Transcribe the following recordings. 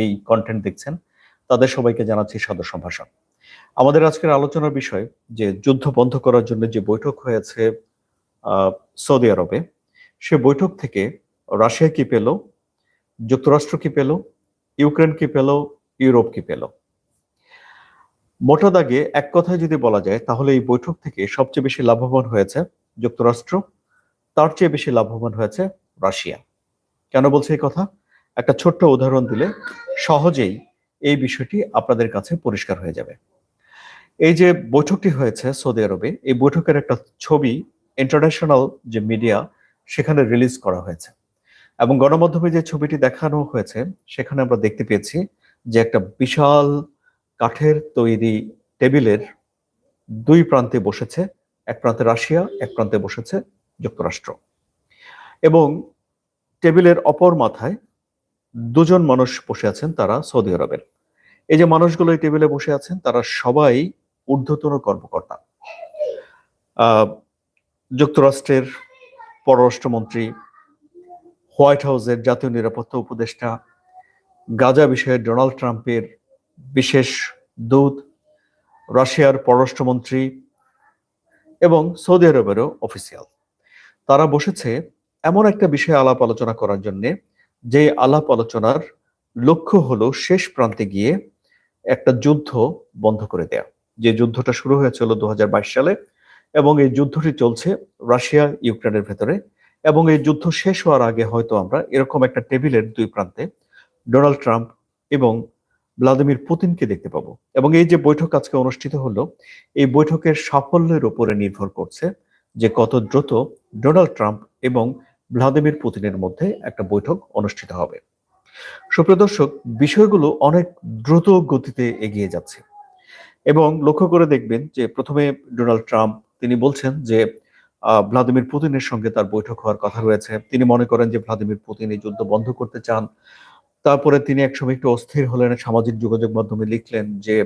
এই কন্টেন্ট দেখছেন, তাদের সবাইকে জানাচ্ছি সাদর সম্ভাষণ। আমাদের আজকের আলোচনার বিষয় যে যুদ্ধ বন্ধ করার জন্য যে বৈঠক হয়েছে সৌদি আরবে, সে বৈঠক থেকে রাশিয়া কি পেল, যুক্তরাষ্ট্র কি পেল, ইউক্রেন কি পেল, ইউরোপ কি পেল? মোটা দাগে এক কথায় যদি বলা যায়, তাহলে এই বৈঠক থেকে সবচেয়ে বেশি লাভবান হয়েছে যুক্তরাষ্ট্র, তার চেয়ে বেশি লাভবান হয়েছে রাশিয়া। কেন বলছে এই কথা? একটা ছোট্ট উদাহরণ দিলে সহজেই এই বিষয়টি আপনাদের কাছে পরিষ্কার হয়ে যাবে। এই যে বৈঠকটি হয়েছে সৌদি আরবে, এই বৈঠকের একটা ছবি ইন্টারন্যাশনাল যে মিডিয়া সেখানে রিলিজ করা হয়েছে। এবং গণমাধ্যমে যে ছবিটি দেখানো হয়েছে, সেখানে আমরা দেখতে পেয়েছি যে একটা বিশাল কাঠের তৈরি টেবিলের দুই প্রান্তে বসেছে, এক প্রান্তে রাশিয়া, এক প্রান্তে বসেছে যুক্তরাষ্ট্র। এবং টেবিলের অপর মাথায় দুজন মানুষ বসে আছেন তারা সৌদি আরবের। এই যে মানুষগুলো এই টেবিলে বসে আছেন, তারা সবাই ঊর্ধ্বতন কর্মকর্তা। যুক্তরাষ্ট্রের পররাষ্ট্রমন্ত্রী, হোয়াইট হাউসের জাতীয় নিরাপত্তা উপদেষ্টা, গাজা বিষয়ে ডোনাল্ড ট্রাম্পের বিশেষ দূত, রাশিয়ার পররাষ্ট্রমন্ত্রী এবং সৌদি আরবেরও অফিসিয়াল। তারা বসেছে এমন একটা বিষয়ে আলাপ আলোচনা করার জন্যে যে আলাপ আলোচনার লক্ষ্য হলো শেষ প্রান্তে গিয়ে একটা যুদ্ধ বন্ধ করে দেয়া। যে যুদ্ধটা শুরু হয়েছিল দু হাজার বাইশ সালে এবং এই যুদ্ধটি চলছে রাশিয়া, ইউক্রেনের ভেতরে এবং এই যুদ্ধ শেষ হওয়ার আগে হয়তো আমরা এরকম একটা টেবিলের দুই প্রান্তে ডোনাল্ড ট্রাম্প এবং ভ্লাদিমির পুতিনকে দেখতে পাবো। এবং এই যে বৈঠক আজকে অনুষ্ঠিত হলো, এই বৈঠকের সাফল্যের উপরে নির্ভর করছে যে কত দ্রুত ডোনাল্ড ট্রাম্প এবং ভ্লাদিমির পুতিনের মধ্যে একটা বৈঠক অনুষ্ঠিত হবে। সুপ্রিয় দর্শক, বিষয়গুলো অনেক দ্রুত গতিতে এগিয়ে যাচ্ছে এবং লক্ষ্য করে দেখবেন যে প্রথমে ডোনাল্ড ট্রাম্প, তিনি বলছেন যে ভ্লাদিমির পুতিনের সঙ্গে তার বৈঠক হওয়ার কথা রয়েছে। তিনি মনে করেন যে ভ্লাদিমির পুতিন এই যুদ্ধ বন্ধ করতে চান। তারপরে তিনি একসময় একটু অস্থির হলেন, সামাজিক যোগাযোগ মাধ্যমে লিখলেন যে,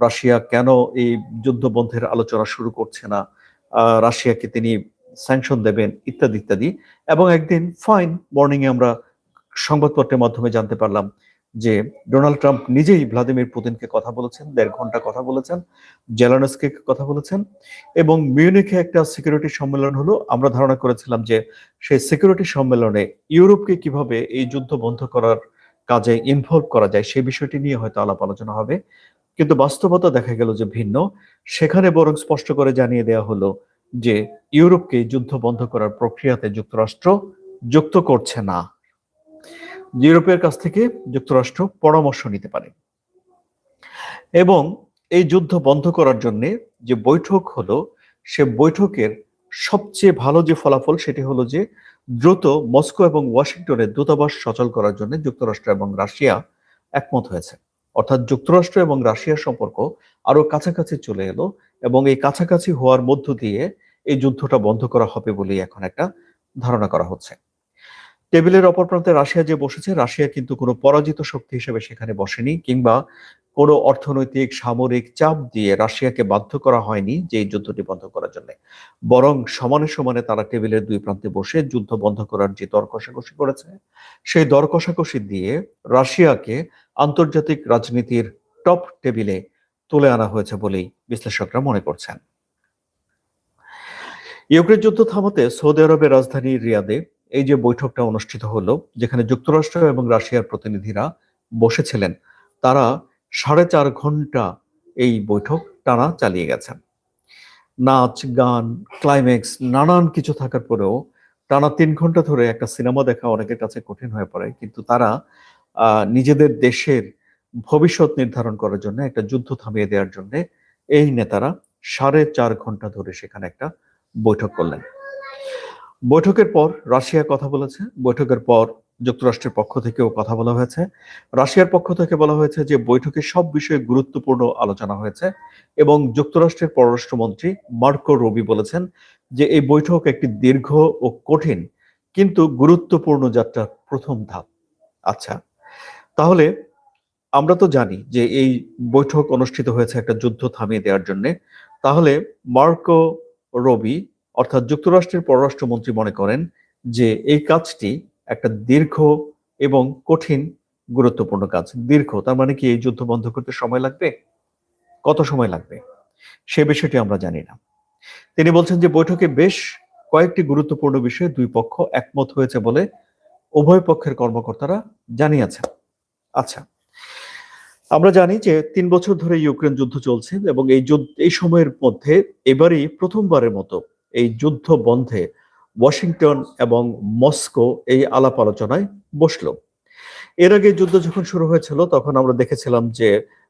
রাশিয়া কেন এই যুদ্ধ বন্ধের আলোচনা শুরু করছে না? রাশিয়াকে তিনি স্যাংশন দেবেন, ইত্যাদি ইত্যাদি। এবং একদিন ফাইন মর্নিং এ আমরা সংবাদপত্রের মাধ্যমে জানতে পারলাম যে ডোনাল্ড ট্রাম্প নিজেই ভ্লাদিমির পুতিনকে কথা বলেছেন, দেড় ঘণ্টা কথা বলেছেন জেলানস্কে কথা বলেছেন এবং মিউনিখে একটা সিকিউরিটি সম্মেলন হলো। আমরা ধারণা করেছিলাম যে সেই সিকিউরিটি সম্মেলনে ইউরোপকে কীভাবে এই যুদ্ধ বন্ধ করার কাজে ইনভলভ করা যায় সেই বিষয়টি নিয়ে হয়তো আলাপ আলোচনা হবে। কিন্তু বাস্তবতা দেখা গেল যে ভিন্ন। সেখানে বরং স্পষ্ট করে জানিয়ে দেওয়া হলো যে ইউরোপকে যুদ্ধ বন্ধ করার প্রক্রিয়াতে যুক্তরাষ্ট্র যুক্ত করছে না। ইউরোপের কাছ থেকে যুক্তরাষ্ট্র পরামর্শ নিতে পারে। এবং এই যুদ্ধ বন্ধ করার জন্য যে বৈঠক হলো, সে বৈঠকের সবচেয়ে ভালো যে ফলাফল সেটি হলো যে দ্রুত মস্কো এবং ওয়াশিংটনে দূতাবাস সচল করার জন্য যুক্তরাষ্ট্র এবং রাশিয়া একমত হয়েছে। অর্থাৎ যুক্তরাষ্ট্র এবং রাশিয়ার সম্পর্ক আরও কাছাকাছি চলে এলো এবং এই কাছাকাছি হওয়ার মধ্য দিয়ে এই যুদ্ধটা বন্ধ করা হবে বলেই এখন একটা ধারণা করা হচ্ছে। টেবিলের অপর প্রান্তে রাশিয়া যে বসেছে, রাশিয়া কিন্তু কোনো পরাজিত শক্তি হিসেবে সেখানে বসেনি কিংবা কোনো অর্থনৈতিক, সামরিক চাপ দিয়ে রাশিয়াকে বাধ্য করা হয়নি যে এই যুদ্ধটি বন্ধ করার জন্য। বরং সমানে সমানে তারা টেবিলের দুই প্রান্তে বসে যুদ্ধ বন্ধ করার যে দর কষাকষি করেছে, সেই দর কষাকষি দিয়ে রাশিয়াকে আন্তর্জাতিক রাজনীতির টপ টেবিলে তুলে আনা হয়েছে বলেই বিশ্লেষকরা মনে করছেন। ইউক্রেন যুদ্ধ থামাতে সৌদি আরবের রাজধানী রিয়াদে এই যে বৈঠকটা অনুষ্ঠিত হলো, যেখানে যুক্তরাষ্ট্র এবং রাশিয়ার প্রতিনিধিরা বসেছিলেন, তারা সাড়ে চার ঘণ্টা এই বৈঠক টানা চালিয়ে গেছেন। নাচ, গান ক্লাইম্যাক্স নানান কিছু থাকার পরেও টানা তিন ঘণ্টা ধরে একটা সিনেমা দেখা অনেকের কাছে কঠিন হয়ে পড়ে, কিন্তু তারা নিজেদের দেশের ভবিষ্যৎ নির্ধারণ করার জন্য, একটা যুদ্ধ থামিয়ে দেওয়ার জন্য এই নেতারা সাড়ে চার ঘণ্টা ধরে সেখানে একটা বৈঠক করলেন। বৈঠকের পর রাশিয়া কথা বলেছে, বৈঠকের পর যুক্তরাষ্ট্রের পক্ষ থেকেও কথা বলা হয়েছে। রাশিয়ার পক্ষ থেকে বলা হয়েছে যে বৈঠকে সব বিষয়ে গুরুত্বপূর্ণ আলোচনা হয়েছে এবং যুক্তরাষ্ট্রের পররাষ্ট্রমন্ত্রী মার্কো রবি বলেছেন যে এই বৈঠক একটি দীর্ঘ ও কঠিন কিন্তু গুরুত্বপূর্ণ যাত্রার প্রথম ধাপ। আচ্ছা তাহলে আমরা তো জানি যে এই বৈঠক অনুষ্ঠিত হয়েছে একটা যুদ্ধ থামিয়ে দেওয়ার জন্য। তাহলে মার্কো রবি, অর্থাৎ যুক্তরাষ্ট্রের পররাষ্ট্রমন্ত্রী মনে করেন যে এই কাজটি একটা দীর্ঘ এবং কঠিন গুরুত্বপূর্ণ কাজ। দীর্ঘ, তার মানে কি এই যুদ্ধ বন্ধ করতে সময় লাগবে? কত সময় লাগবে? সে বিষয়টি আমরা জানি না। তিনি বলছেন যে বৈঠকে বেশ কয়েকটি গুরুত্বপূর্ণ বিষয়ে দুই পক্ষ একমত হয়েছে বলে উভয় পক্ষের কর্মকর্তারা জানিয়েছেন। আচ্ছা আমরা জানি যে তিন বছর ধরে ইউক্রেন যুদ্ধ চলছে এবং এই যুদ্ধ, এই সময়ের মধ্যে এবারই প্রথমবারের মতো এই যুদ্ধ বন্ধে ওয়াশিংটন এবং মস্কো এই আলাপ আলোচনায় বসল। এর আগে যুদ্ধ যখন শুরু হয়েছিল, তখন আমরা দেখেছিলাম যে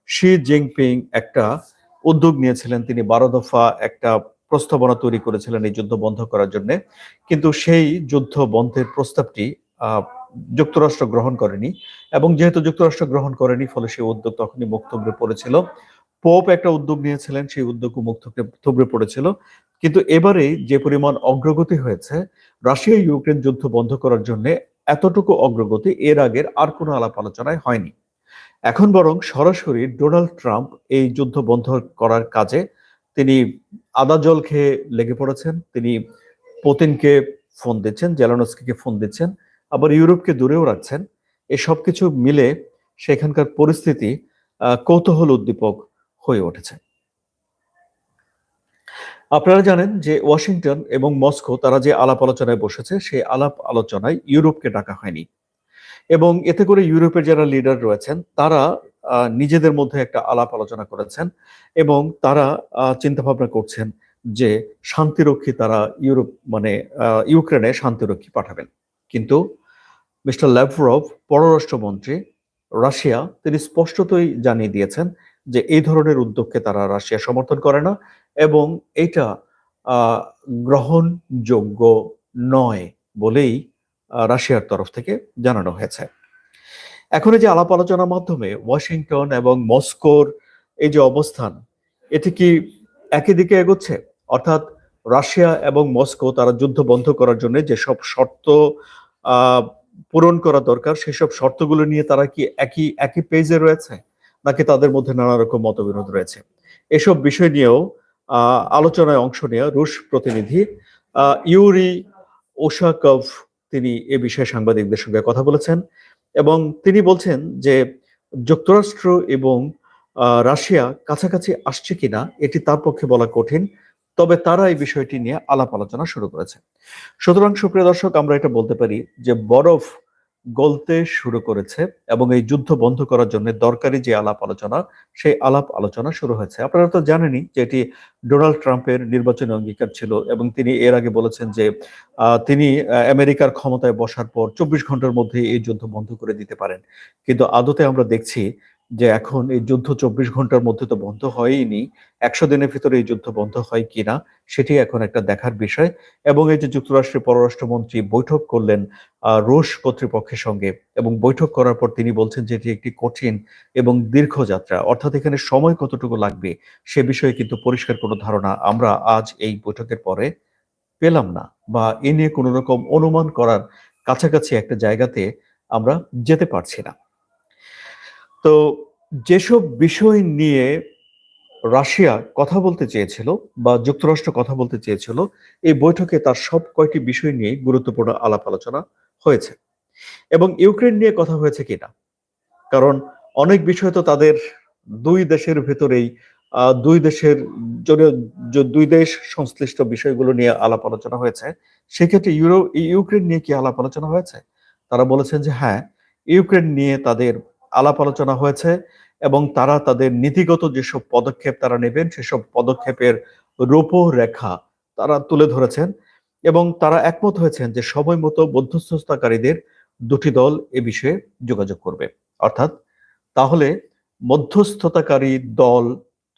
শি জিনপিং একটা উদ্যোগ নিয়েছিলেন। তিনি বারো দফা একটা প্রস্তাবনা তৈরি করেছিলেন এই যুদ্ধ বন্ধ করার জন্য। কিন্তু সেই যুদ্ধ বন্ধের প্রস্তাবটি যুক্তরাষ্ট্র গ্রহণ করেনি এবং যেহেতু যুক্তরাষ্ট্র গ্রহণ করেনি, ফলে সেই উদ্যোগ তখনই মুখ পড়েছিল। পোপ একটা উদ্যোগ নিয়েছিলেন, সেই উদ্যোগও মুখ পড়েছিল। কিন্তু এবারে যে পরিমাণ অগ্রগতি হয়েছে, রাশিয়া, ইউক্রেন যুদ্ধ বন্ধ করার জন্য এতটুকু অগ্রগতি এর আগের আর কোনো আলাপ আলোচনায় হয়নি। এখন বরং সরাসরি ডোনাল্ড ট্রাম্প এই যুদ্ধ বন্ধ করার কাজে তিনি আদা জল খেয়ে লেগে পড়েছেন। তিনি পুতিনকে ফোন দিচ্ছেন, জেলানস্কিকে ফোন দিচ্ছেন। আবার ইউরোপকে দূরেও রাখছেন। এই সব কিছু মিলে সেখানকার পরিস্থিতি কৌতূহল উদ্দীপক হয়ে উঠেছে। আপনারা জানেন যে ওয়াশিংটন এবং মস্কো তারা যে আলাপ আলোচনায় বসেছে, সেই আলাপ আলোচনায় ইউরোপকে ডাকা হয়নি। এবং এতে করে ইউরোপের যারা লিডার রয়েছেন, তারা নিজেদের মধ্যে একটা আলাপ আলোচনা করেছেন এবং তারা চিন্তা ভাবনা করছেন যে শান্তিরক্ষী তারা ইউরোপ মানে ইউক্রেনে শান্তিরক্ষী পাঠাবেন। কিন্তু মিস্টার ল্যাভরভ পররাষ্ট্রমন্ত্রী রাশিয়া তিনি স্পষ্টতই জানিয়ে দিয়েছেন যে এই ধরনের উদ্যোগকে তারা রাশিয়া সমর্থন করে না এবং এটা গ্রহণযোগ্য নয় বলেই রাশিয়ার তরফ থেকে জানানো হয়েছে। এখন এই যে আলাপ আলোচনার মাধ্যমে ওয়াশিংটন এবং মস্কোর এই যে অবস্থান এটি কি একই দিকে এগোচ্ছে? অর্থাৎ রাশিয়া এবং মস্কো তারা যুদ্ধ বন্ধ করার জন্য যেসব শর্ত আহ, পূরণ করা দরকার। সেসব শর্তগুলো নিয়ে তারা কি একই একই পেজে রয়েছে? নাকি তাদের মধ্যে নানা রকম মতবিরোধ রয়েছে? এসব বিষয় নিয়েও আলোচনায় অংশ নেওয়া রুশ প্রতিনিধি ইউরি ওশাকভ তিনি এ বিষয়ে সাংবাদিকদের সঙ্গে কথা বলেছেন এবং তিনি বলছেন যে যুক্তরাষ্ট্র এবং রাশিয়া কাছাকাছি আসছে কিনা, এটি তার পক্ষে বলা কঠিন। তবে তারা এই বিষয়টি নিয়ে আলাপ আলোচনা শুরু করেছে। সুতরাং, সুপ্রিয় দর্শক, আমরা এটা বলতে পারি যে বরফ গলতে শুরু করেছে এবং এই যুদ্ধ বন্ধ করার জন্য দরকারি যে আলাপ আলোচনা, সেই আলাপ আলোচনা শুরু হয়েছে। আপনারা তো জানেনই যে এটি ডোনাল্ড ট্রাম্পের নির্বাচনী অঙ্গীকার ছিল এবং তিনি এর আগে বলেছেন যে তিনি আমেরিকার ক্ষমতায় বসার পর চব্বিশ ঘণ্টার মধ্যে এই যুদ্ধ বন্ধ করে দিতে পারেন। কিন্তু আদতে আমরা দেখছি যে এখন এই যুদ্ধ চব্বিশ ঘণ্টার মধ্যে তো বন্ধ হয়নি একশো দিনের ভিতরে এই যুদ্ধ বন্ধ হয় কিনা সেটি এখন একটা দেখার বিষয়। এবং এই যে যুক্তরাষ্ট্রের পররাষ্ট্রমন্ত্রী বৈঠক করলেন রুশ কর্তৃপক্ষের সঙ্গে, এবং বৈঠক করার পর তিনি বলছেন যে এটি একটি কঠিন এবং দীর্ঘ যাত্রা। অর্থাৎ এখানে সময় কতটুকু লাগবে সে বিষয়ে কিন্তু পরিষ্কার কোনো ধারণা আমরা আজ এই বৈঠকের পরে পেলাম না বা এ নিয়ে কোনো রকম অনুমান করার কাছাকাছি একটা জায়গাতে আমরা যেতে পারছি না। তো যেসব বিষয় নিয়ে রাশিয়া কথা বলতে চেয়েছিল বা যুক্তরাষ্ট্র কথা বলতে চেয়েছিল, এই বৈঠকে তার সব কয়টি বিষয় নিয়ে গুরুত্বপূর্ণ আলাপ আলোচনা হয়েছে। এবং ইউক্রেন নিয়ে কথা হয়েছে কিনা? কারণ অনেক বিষয় তো তাদের দুই দেশের ভেতরেই দুই দেশের দুই দেশ সংশ্লিষ্ট বিষয়গুলো নিয়ে আলাপ আলোচনা হয়েছে, সেক্ষেত্রে ইউরো, ইউক্রেন নিয়ে কি আলাপ আলোচনা হয়েছে? তারা বলেছেন যে হ্যাঁ ইউক্রেন নিয়ে তাদের আলাপ আলোচনা হয়েছে এবং তারা তাদের নীতিগত যেসব পদক্ষেপ তারা নেবেন, সেসব পদক্ষেপের রূপরেখা তারা তুলে ধরেছেন এবং তারা একমত হয়েছেন যে সময় মতো মধ্যস্থতাকারীদের দুটি দল এ বিষয়ে যোগাযোগ করবে। অর্থাৎ তাহলে মধ্যস্থতাকারী দল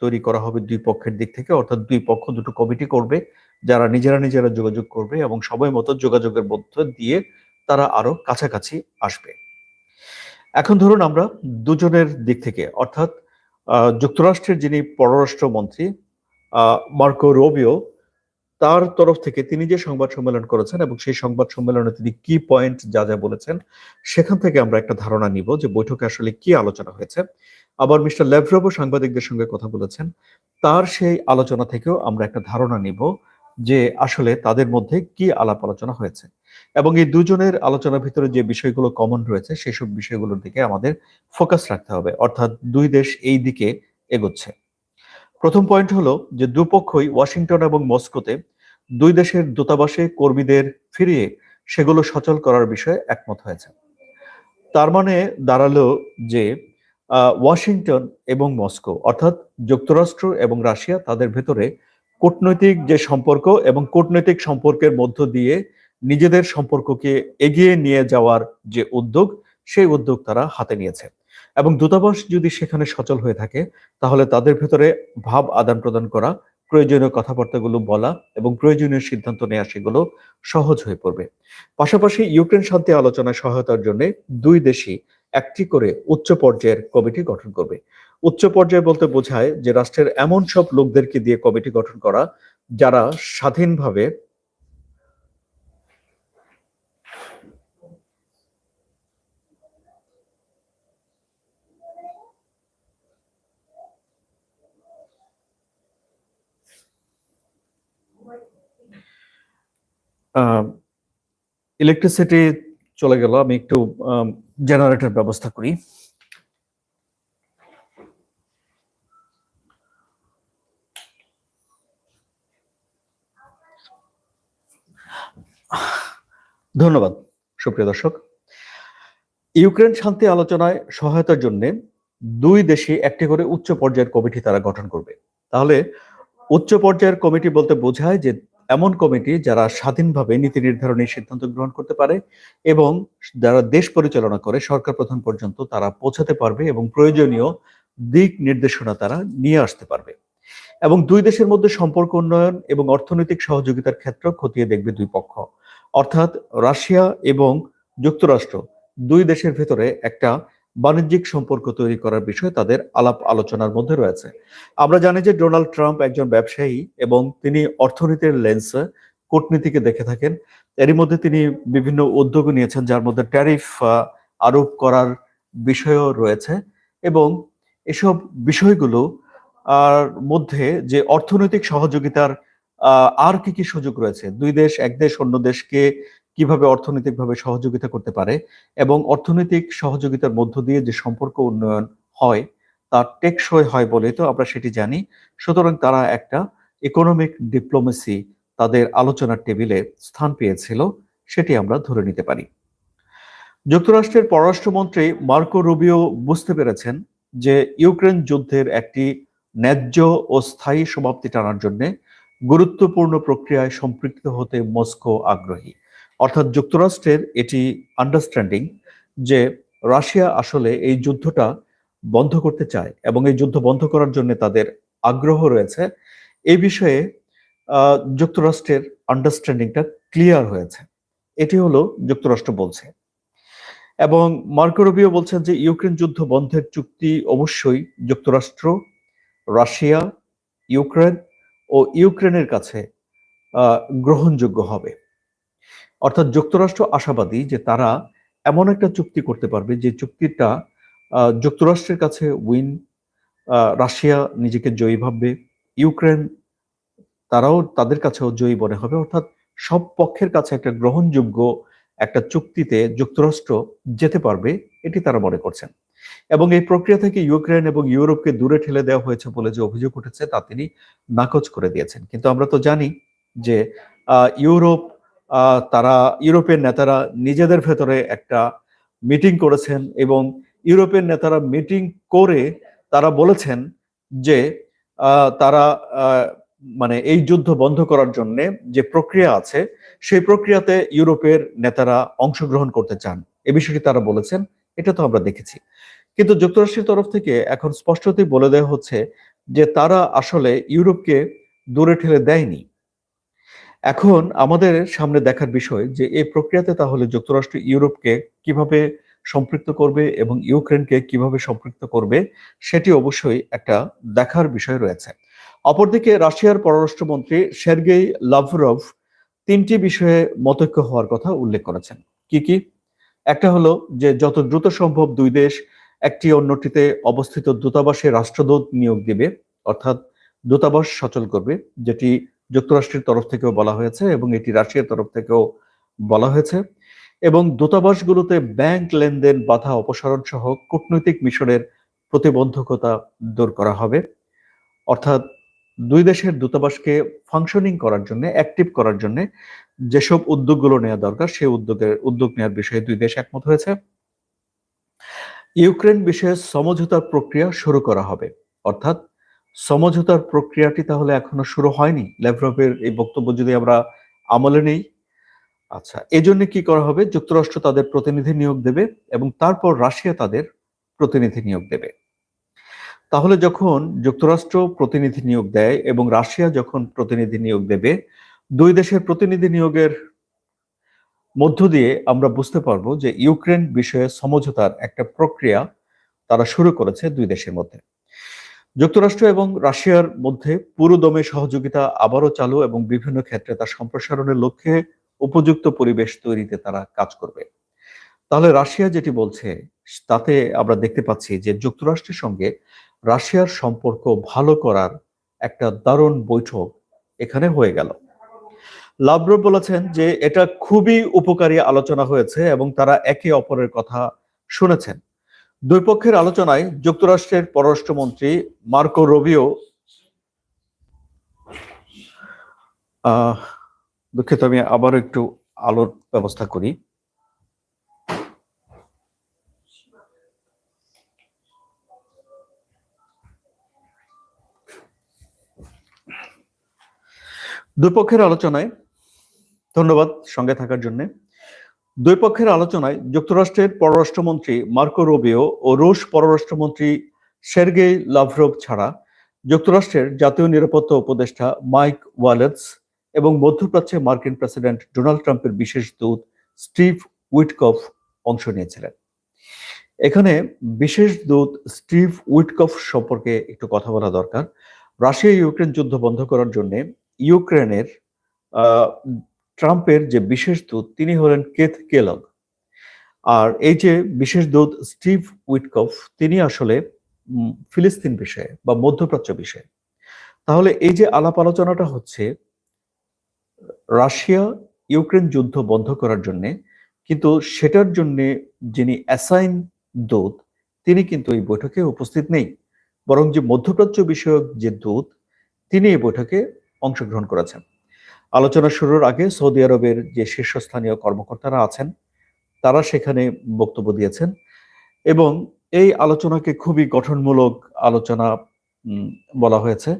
তৈরি করা হবে দুই পক্ষের দিক থেকে, অর্থাৎ দুই পক্ষ দুটো কমিটি করবে যারা নিজেরা নিজেরা যোগাযোগ করবে এবং সময় মতো যোগাযোগের মধ্য দিয়ে তারা আরও কাছাকাছি আসবে। এখন ধরুন আমরা দুজনের দিক থেকে, অর্থাৎ যুক্তরাষ্ট্রের যিনি পররাষ্ট্রমন্ত্রী মার্কো রোবিও, তার তরফ থেকে তিনি যে সংবাদ সম্মেলন করেছেন এবং সেই সংবাদ সম্মেলনে তিনি কি পয়েন্ট যা যা বলেছেন, সেখান থেকে আমরা একটা ধারণা নিব যে বৈঠকে আসলে কি আলোচনা হয়েছে। আবার মিস্টার লেভরভও সাংবাদিকদের সঙ্গে কথা বলেছেন, তার সেই আলোচনা থেকেও আমরা একটা ধারণা নিব যে আসলে তাদের মধ্যে কি আলাপ আলোচনা হয়েছে। এবং এই দুজনের আলোচনার ভিতরে যে বিষয়গুলো কমন রয়েছে, সেসব বিষয়গুলোর দিকে আমাদের ফোকাস রাখতে হবে। অর্থাৎ দুই দেশ এই দিকে এগোচ্ছে। প্রথম পয়েন্ট হলো যে দুপক্ষই ওয়াশিংটন এবং মস্কোতে দুই দেশের দূতাবাসে কর্মীদের ফিরিয়ে সেগুলো সচল করার বিষয়ে একমত হয়েছে। তার মানে দাঁড়াল যে ওয়াশিংটন এবং মস্কো, অর্থাৎ যুক্তরাষ্ট্র এবং রাশিয়া তাদের ভেতরে কূটনৈতিক যে সম্পর্ক এবং কূটনৈতিক সম্পর্কের মধ্য দিয়ে নিজেদের সম্পর্ককে এগিয়ে নিয়ে যাওয়ার যে উদ্যোগ, সেই উদ্যোগ তারা হাতে নিয়েছে। এবং দূতাবাস যদি সেখানে সচল হয়ে থাকে, তাহলে তাদের ভেতরে ভাব আদান প্রদান করা, প্রয়োজনীয় কথাবার্তাগুলো বলা এবং প্রয়োজনীয় সিদ্ধান্ত নেওয়া, সেগুলো সহজ হয়ে পড়বে। পাশাপাশি ইউক্রেন শান্তি আলোচনায় সহায়তার জন্য দুই দেশই একটি করে উচ্চ পর্যায়ের কমিটি গঠন করবে। উচ্চ পর্যায়ে বলতে বোঝায় যে রাষ্ট্রের এমন সব লোকদেরকে দিয়ে কমিটি গঠন করা, যারা স্বাধীনভাবে ইলেকট্রিসিটি চলে গেল, আমি একটু জেনারেটর ব্যবস্থা করি। ধন্যবাদ, সুপ্রিয় দর্শক। ইউক্রেন শান্তি আলোচনায় সহায়তার জন্য দুই দেশে একটি করে উচ্চ পর্যায়ের কমিটি তারা গঠন করবে। তাহলে উচ্চ পর্যায়ের কমিটি বলতে বোঝায় যে এমন কমিটি যারা স্বাধীনভাবে নীতি নির্ধারণের সিদ্ধান্ত গ্রহণ করতে পারে এবং যারা দেশ পরিচালনা করে, সরকার প্রধান পর্যন্ত তারা পৌঁছাতে পারবে এবং প্রয়োজনীয় দিক নির্দেশনা তারা নিয়ে আসতে পারবে। এবং দুই দেশের মধ্যে সম্পর্ক উন্নয়ন এবং অর্থনৈতিক সহযোগিতার ক্ষেত্র খতিয়ে দেখবে দুই পক্ষ। অর্থাৎ রাশিয়া এবং যুক্তরাষ্ট্র দুই দেশের ভেতরে একটা বাণিজ্যিক সম্পর্ক তৈরি করার বিষয়ে তাদের আলাপ আলোচনার মধ্যে রয়েছে। আমরা জানি যে ডোনাল্ড ট্রাম্প একজন ব্যবসায়ী এবং তিনি অর্থনীতির লেন্সে কূটনীতিকে দেখে থাকেন। এরই মধ্যে তিনি বিভিন্ন উদ্যোগ নিয়েছেন যার মধ্যে ট্যারিফ আরোপ করার বিষয়ও রয়েছে এবং এসব বিষয়গুলো আর মধ্যে যে অর্থনৈতিক সহযোগিতার আর কি কি সুযোগ রয়েছে? দুই দেশ, এক দেশ, অন্য দেশকে কীভাবে অর্থনৈতিকভাবে সহযোগিতা করতে পারে এবং অর্থনৈতিক সহযোগিতার মধ্য দিয়ে যে সম্পর্ক উন্নয়ন হয়, তা টেকসই হয় বলে তো আমরা সেটি জানি। সুতরাং তারা একটা ইকোনমিক ডিপ্লোমেসি তাদের আলোচনার টেবিলে স্থান পেয়েছিল, সেটি আমরা ধরে নিতে পারি। যুক্তরাষ্ট্রের পররাষ্ট্রমন্ত্রী মার্কো রুবিও বুঝতে পেরেছেন যে ইউক্রেন যুদ্ধের একটি ন্যায্য ও স্থায়ী সমাপ্তি টানার জন্য গুরুত্বপূর্ণ প্রক্রিয়ায় সম্পৃক্ত হতে মস্কো আগ্রহী। অর্থাৎ যুক্তরাষ্ট্রের এটি আন্ডারস্ট্যান্ডিং যে রাশিয়া আসলে এই যুদ্ধটা বন্ধ করতে চায় এবং এই যুদ্ধ বন্ধ করার জন্য তাদের আগ্রহ রয়েছে। এই বিষয়ে যুক্তরাষ্ট্রের আন্ডারস্ট্যান্ডিংটা ক্লিয়ার হয়েছে। এটি হলো যুক্তরাষ্ট্র বলছে। এবং মার্কোরবিও বলছেন যে ইউক্রেন যুদ্ধ বন্ধের চুক্তি অবশ্যই যুক্তরাষ্ট্র, রাশিয়া, ইউক্রেন ও ইউক্রেনের কাছে গ্রহণযোগ্য হবে। অর্থাৎ যুক্তরাষ্ট্র আশাবাদী যে তারা এমন একটা চুক্তি করতে পারবে যে চুক্তিটা যুক্তরাষ্ট্রের কাছে উইন রাশিয়া নিজেকে জয়ী ভাববে, ইউক্রেন তারাও তাদের কাছেও জয়ী মনে হবে। অর্থাৎ সব পক্ষের কাছে একটা গ্রহণযোগ্য একটা চুক্তিতে যুক্তরাষ্ট্র যেতে পারবে, এটি তারা মনে করছেন। এবং এই প্রক্রিয়া থেকে ইউক্রেন এবং ইউরোপকে দূরে ঠেলে দেওয়া হয়েছে বলে যে অভিযোগ উঠেছে, তা তিনি নাকচ করে দিয়েছেন। কিন্তু আমরা তো জানি যে ইউরোপ তারা, ইউরোপের নেতারা নিজেদের ভেতরে একটা মিটিং করেছেন এবং ইউরোপের নেতারা মিটিং করে তারা বলেছেন যে তারা মানে এই যুদ্ধ বন্ধ করার জন্য যে প্রক্রিয়া আছে, সেই প্রক্রিয়াতে ইউরোপের নেতারা অংশগ্রহণ করতে চান। এ বিষয়টি তারা বলেছেন, এটা তো আমরা দেখেছি। কিন্তু যুক্তরাষ্ট্রের তরফ থেকে এখন স্পষ্টতই বলে দেওয়া হচ্ছে যে তারা আসলে ইউরোপকে দূরে ঠেলে দেয়নি। এখন আমাদের সামনে দেখার বিষয় যে এই প্রক্রিয়াতে তাহলে যুক্তরাষ্ট্র ইউরোপকে কীভাবে সম্পৃক্ত করবে এবং ইউক্রেনকে কীভাবে সম্পৃক্ত করবে, সেটি অবশ্যই একটা দেখার বিষয় রয়েছে। অপরদিকে রাশিয়ার পররাষ্ট্রমন্ত্রী সের্গেই লাভরভ তিনটি বিষয়ে মতৈক্য হওয়ার কথা উল্লেখ করেছেন। কি কি? একটা হলো যে যত দ্রুত সম্ভব দুই দেশ একটি অন্যটিতে অবস্থিত দূতাবাসে রাষ্ট্রদূত নিয়োগ দিবে, অর্থাৎ দূতাবাস সচল করবে, যেটি যুক্তরাষ্ট্রের তরফ থেকেও বলা হয়েছে এবং এটি রাশিয়ার তরফ থেকেও বলা হয়েছে। এবং দূতাবাসগুলোতে ব্যাংক লেনদেন, বাধা অপসারণ সহ কূটনৈতিক মিশনের প্রতিবন্ধকতা দূর করা হবে। অর্থাৎ দুই দেশের দূতাবাসকে ফাংশনিং করার জন্য অ্যাক্টিভ করার জন্য যেসব উদ্যোগগুলো নেওয়া দরকার সেই উদ্যোগের, উদ্যোগ নেওয়ার বিষয়ে দুই দেশ একমত হয়েছে। ইউক্রেন বিষয়ে সমঝোতার প্রক্রিয়া শুরু করা হবে। অর্থাৎ সমঝোতার প্রক্রিয়াটি তাহলে এখনও শুরু হয়নি। ল্যাভরভের এই বক্তব্য যদি আমরা আমলে নেই। আচ্ছা এজন্য কি করা হবে? যুক্তরাষ্ট্র তাদের প্রতিনিধি নিয়োগ দেবে এবং তারপর রাশিয়া তাদের প্রতিনিধি নিয়োগ দেবে। তাহলে যখন যুক্তরাষ্ট্র প্রতিনিধি নিয়োগ দেয় এবং রাশিয়া যখন প্রতিনিধি নিয়োগ দেবে, দুই দেশের প্রতিনিধি নিয়োগের মধ্য দিয়ে আমরা বুঝতে পারব যে ইউক্রেন বিষয়ে সমঝোতার একটা প্রক্রিয়া তারা শুরু করেছে দুই দেশের মধ্যে। যুক্তরাষ্ট্র এবং রাশিয়ার মধ্যে পুরোদমে সহযোগিতা আবারও চালু এবং বিভিন্ন ক্ষেত্রে তার সম্প্রসারণের লক্ষ্যে উপযুক্ত পরিবেশ তৈরিতে তারা কাজ করবে। তাহলে রাশিয়া যেটি বলছে, তাতে আমরা দেখতে পাচ্ছি যে যুক্তরাষ্ট্রের সঙ্গে রাশিয়ার সম্পর্ক ভালো করার একটা দারুণ বৈঠক এখানে হয়ে গেল। লাভরভ বলেছেন যে এটা খুবই উপকারী আলোচনা হয়েছে এবং তারা একে অপরের কথা শুনেছেন। দুই পক্ষের আলোচনায় যুক্তরাষ্ট্রের পররাষ্ট্রমন্ত্রী মার্কো রবিও দুঃখিত, আমি আবার একটু আলোর ব্যবস্থা করি। দুই পক্ষের আলোচনায় ধন্যবাদ সঙ্গে থাকার জন্য। দুই পক্ষের আলোচনায় যুক্তরাষ্ট্রের পররাষ্ট্রমন্ত্রী মার্কো রোবিও ও রুশ পররাষ্ট্রমন্ত্রী সের্গেই লাভরভ ছাড়া যুক্তরাষ্ট্রের জাতীয় নিরাপত্তা উপদেষ্টা মাইক ওয়ালেটস এবং মধ্যপ্রাচ্যে মার্কিন প্রেসিডেন্ট ডোনাল্ড ট্রাম্পের বিশেষ দূত স্টিভ উইটকফ অংশ নিয়েছিলেন। এখানে বিশেষ দূত স্টিভ উইটকফ সম্পর্কে একটু কথা বলা দরকার। রাশিয়া ইউক্রেন যুদ্ধ বন্ধ করার জন্য ইউক্রেনের ট্রাম্পের যে বিশেষ দূত, তিনি হলেন কেথ কেলগ। আর এই যে বিশেষ দূত স্টিভ উইটকফ, তিনি আসলে ফিলিস্তিন বিষয়ে বা মধ্যপ্রাচ্য বিষয়ে। তাহলে এই যে আলাপ আলোচনাটা হচ্ছে, রাশিয়া ইউক্রেন যুদ্ধ বন্ধ করার জন্যে, কিন্তু সেটার জন্য যিনি অ্যাসাইন দূত, তিনি কিন্তু এই বৈঠকে উপস্থিত নেই। বরং যে মধ্যপ্রাচ্য বিষয়ক যে দূত, তিনি এই বৈঠকে অংশগ্রহণ করেছেন। আলোচনা শুরুর আগে সৌদি আরবের যে শীর্ষস্থানীয় কর্মকর্তারা আছেন, তারা সেখানে বক্তব্য দিয়েছেন এবং এই আলোচনাকে খুবই গঠনমূলক আলোচনা বলা হয়েছে।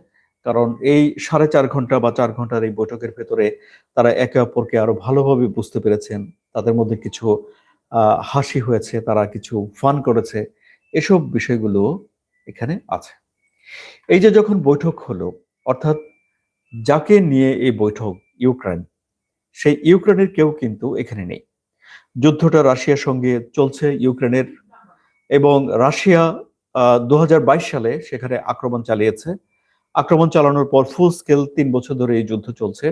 কারণ এই সাড়ে চার ঘণ্টা বা চার ঘণ্টার এই বৈঠকের ভেতরে তারা একে অপরকে আরও ভালোভাবে বুঝতে পেরেছেন। তাদের মধ্যে কিছু হাসি হয়েছে, তারা কিছু ফান করেছে। এসব বিষয়গুলো এখানে আছে। এই যে যখন বৈঠক হলো, অর্থাৎ যাকে নিয়ে এই বৈঠক ইউক্রেন। সেই ইউক্রেনের কেউ কিন্তু এখানে নেই। যুদ্ধটা রাশিয়ার সঙ্গে চলছে ইউক্রেনের এবং রাশিয়া দু হাজার বাইশ সালে সেখানে আক্রমণ চালিয়েছে। আক্রমণ চালানোর পর ফুল স্কেল তিন বছর ধরে এই যুদ্ধ চলছে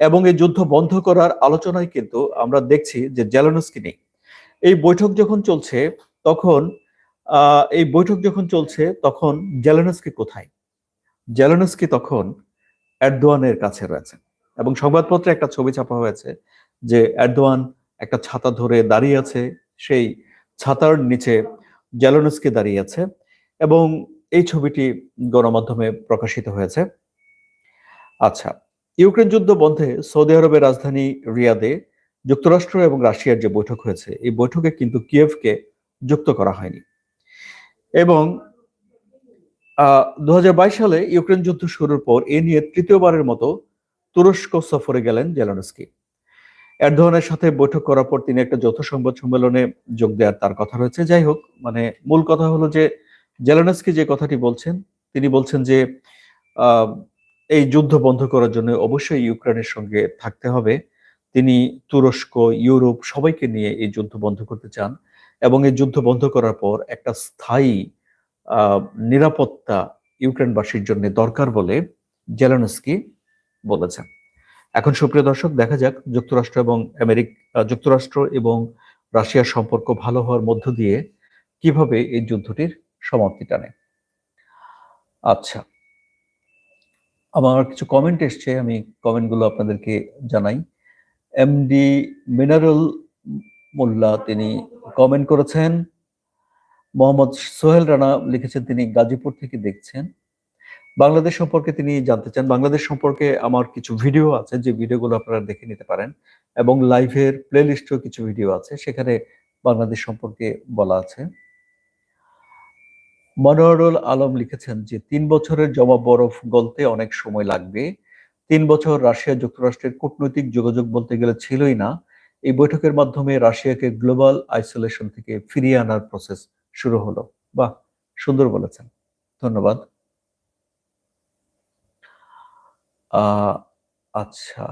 এবং এই যুদ্ধ বন্ধ করার আলোচনায় কিন্তু আমরা দেখছি যে জেলানস্কি নেই। এই বৈঠক যখন চলছে তখন এই বৈঠক যখন চলছে তখন জেলানস্কি কোথায়? জেলানস্কি তখন এরদোয়ানের কাছে রয়েছে। এবং সংবাদপত্রে একটা ছবি ছাপা হয়েছে যে এরদোয়ান একটা ছাতা ধরে দাঁড়িয়ে আছে, সেই ছাতার নিচে জেলোনস্কি দাঁড়িয়ে আছে এবং এই ছবিটি গণমাধ্যমে প্রকাশিত হয়েছে। আচ্ছা ইউক্রেন যুদ্ধ বন্ধে সৌদি আরবের রাজধানী রিয়াদে যুক্তরাষ্ট্র এবং রাশিয়ার যে বৈঠক হয়েছে, এই বৈঠকে কিন্তু কিয়েভকে যুক্ত করা হয়নি। এবং দু হাজার বাইশ সালে ইউক্রেন যুদ্ধ শুরুর পর এ নিয়ে তৃতীয়বারের মতো তুরস্ক সফরে গেলেন জেলানস্কি। এরদোয়ানের সাথে বৈঠক করার পর তিনি একটা যৌথ সংবাদ সম্মেলনে যোগ দেওয়ার তার কথা রয়েছে। যাই হোক মানে মূল কথা হলো যে জেলানস্কি যে কথাটি বলছেন, তিনি বলছেন যে এই যুদ্ধ বন্ধ করার জন্য অবশ্যই ইউক্রেনের সঙ্গে থাকতে হবে। তিনি তুরস্ক, ইউরোপ সবাইকে নিয়ে এই যুদ্ধ বন্ধ করতে চান এবং এই যুদ্ধ বন্ধ করার পর একটা স্থায়ী নিরাপত্তা ইউক্রেনবাসীর জন্য দরকার বলে জেলানস্কি বলেছেন। এখন সুপ্রিয় দর্শক, দেখা যাক যুক্তরাষ্ট্র এবং আমেরিকা যুক্তরাষ্ট্র এবং রাশিয়ার সম্পর্ক ভালো হওয়ার মধ্য দিয়ে কীভাবে এই যুদ্ধটির সমাপ্তি টানে। আচ্ছা আমার কিছু কমেন্ট এসছে, আমি কমেন্টগুলো আপনাদেরকে জানাই। এমডি মিনারুল মোল্লা তিনি কমেন্ট করেছেন। মোহাম্মদ সোহেল রানা লিখেছেন, তিনি গাজীপুর থেকে দেখছেন। বাংলাদেশ সম্পর্কে তিনি জানতে চান। বাংলাদেশ সম্পর্কে আমার কিছু ভিডিও আছে, যে ভিডিওগুলো আপনারা দেখে নিতে পারেন। এবং লাইভের প্লে লিস্টেও কিছু ভিডিও আছে, সেখানে বাংলাদেশ সম্পর্কে বলা আছে। মনোয়ারুল আলম লিখেছেন যে, তিন বছরের জমা বরফ গলতে অনেক সময় লাগবে। তিন বছর রাশিয়া যুক্তরাষ্ট্রের কূটনৈতিক যোগাযোগ বলতে গেলে ছিলই না। এই বৈঠকের মাধ্যমে রাশিয়াকে গ্লোবাল আইসোলেশন থেকে ফিরিয়ে আনার প্রসেস শুরু হলো। বাহ, সুন্দর বলেছেন। ধন্যবাদ। আচ্ছা।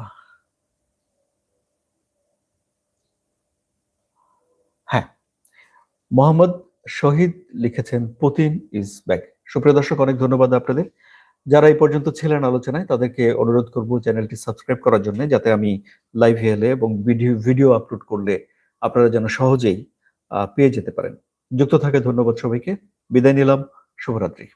হ্যাঁ মোহাম্মদ শহীদ লিখেছেন, পুতিন ইজ ব্যাক। সুপ্রিয় দর্শক, অনেক ধন্যবাদ আপনাদের। যারা এই পর্যন্ত ছিলেন আলোচনায়, তাদেরকে অনুরোধ করব চ্যানেলটি সাবস্ক্রাইব করার জন্য, যাতে আমি লাইভ হেলে এবং ভিডিও ভিডিও আপলোড করলে আপনারা যেন সহজেই পেয়ে যেতে পারেন। যুক্ত থাকে ধন্যবাদ সবাইকে। বিদায় নিলাম। শুভরাত্রি।